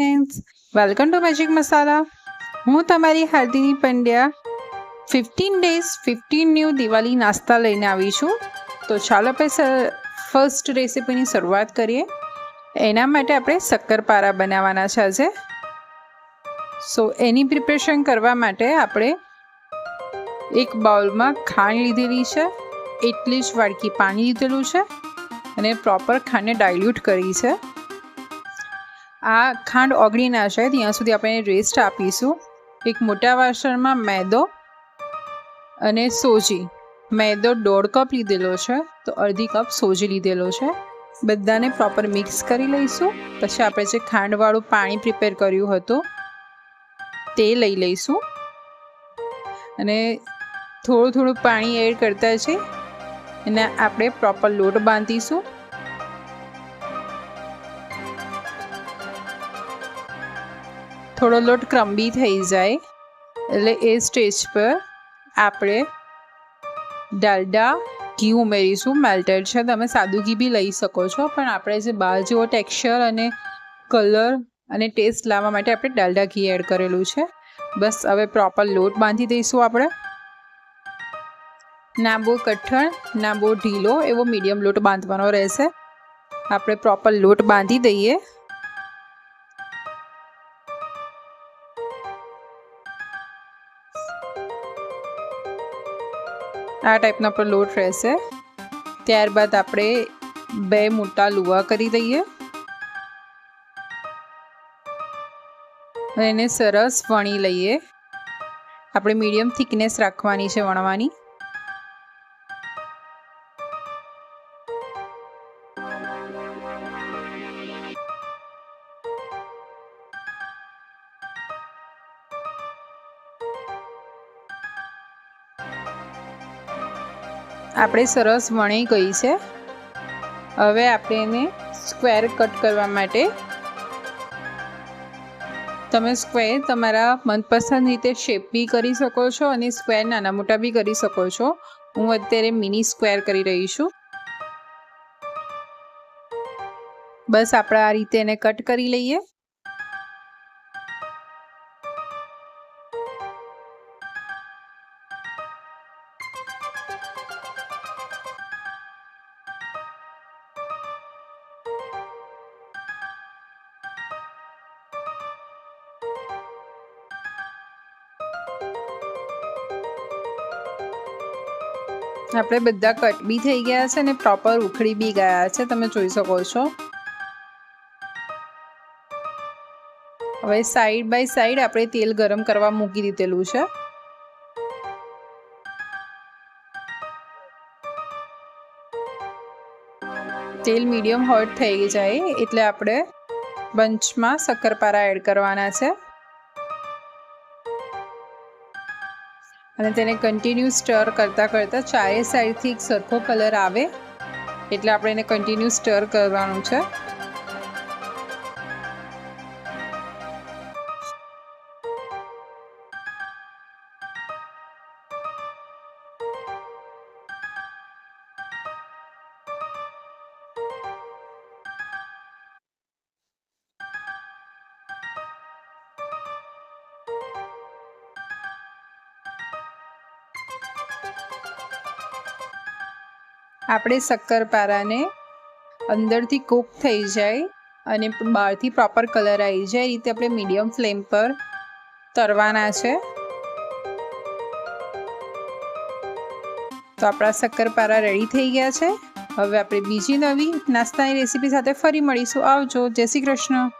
Friends welcome to magic masala હું તમારી Hardini Pandya fifteen days fifteen new Diwali નાસ્તા લઈને આવી છું. તો ચાલો આપણે ફર્સ્ટ રેસીપીની શરૂઆત કરીએ. એના માટે આપણે શક્કરપારા બનાવવાના છે આજે. સો એની પ્રિપરેશન કરવા માટે આપણે એક બાઉલમાં ખાંડ લીધેલી છે, એટલી જ વાડકી પાણી લીધેલું છે, અને પ્રોપર ખાંડને ડાયલ્યુટ કરી છે. આ ખાંડ ઓગળી ના જાય ત્યાં સુધી આપણે રેસ્ટ આપીશું. એક મોટા વાસણમાં મેદો અને સોજી. મેદો દોઢ કપ લીધેલો છે, તો અડધી કપ સોજી લીધેલો છે. બધાને પ્રોપર મિક્સ કરી લઈશું. પછી આપણે જે ખાંડવાળું પાણી પ્રિપેર કર્યું હતું, તે લઈ લઈશું. અને થોડું થોડું પાણી એડ કરતા છે એને આપણે પ્રોપર લોટ બાંધીશું. થોડો લોટ ક્રમ્બી થઈ જાય. એટલે એ સ્ટેજ પર આપણે ડાલડા, ઘી ઉમેરીશું. મેલ્ટેડ છે. તમે સાદું ઘી બી લઈ શકો છો. પણ આપણે જે બહાર જેવો ટેક્સચર અને કલર અને ટેસ્ટ લાવવા માટે આપણે ડાલડા ઘી એડ કરેલું છે. બસ હવે પ્રોપર લોટ બાંધી દઈશું આપણે. ના બહુ કઠણ, ના બહુ ઢીલો એવો મીડિયમ લોટ બાંધવાનો રહેશે. આપણે પ્રોપર લોટ બાંધી દઈએ. આ ટાઈપનો આપણો લોટ રહેશે. ત્યારબાદ આપણે બે મોટા લુવા કરી દઈએ. એને સરસ વણી લઈએ. આપણે મીડિયમ થિકનેસ રાખવાની છે વણવાની. આપણે સરસ વણી ગઈ છે. હવે આપણે એને સ્ક્વેર કટ કરવા માટે તમે સ્ક્વેર તમારા મનપસંદ રીતે શેપ બી કરી શકો છો અને સ્ક્વેર નાના મોટા બી કરી શકો છો. હું અત્યારે મિની સ્ક્વેર કરી રહી છું. બસ આપણે આ રીતે એને કટ કરી લઈએ. આપણે બધા કટ બી થઈ ગયા છે અને પ્રોપર ઉખડી બી ગયા છે, તમે જોઈ શકો છો. હવે સાઈડ બાય સાઈડ આપણે તેલ ગરમ કરવા મૂકી દીધેલું છે. તેલ મીડિયમ હોટ થઈ જાય, એટલે આપણે બંચમાં શક્કરપારા એડ કરવાના છે. અને તેને કન્ટિન્યુ સ્ટર કરતાં કરતાં ચારે સાઈડથી એક સરખો કલર આવે. એટલે આપણે એને કન્ટિન્યુ સ્ટર કરવાનું છે. આપણે શક્કરપારાને અંદરથી કૂક થઈ જાય અને બહારથી પ્રોપર કલર આવી જાય એ રીતે આપણે મીડિયમ ફ્લેમ પર તરવાના છે. તો આપણા શક્કરપારા રેડી થઈ ગયા છે. હવે આપણે બીજી નવી નાસ્તાની રેસીપી સાથે ફરી મળીશું. આવજો. જય શ્રી કૃષ્ણ.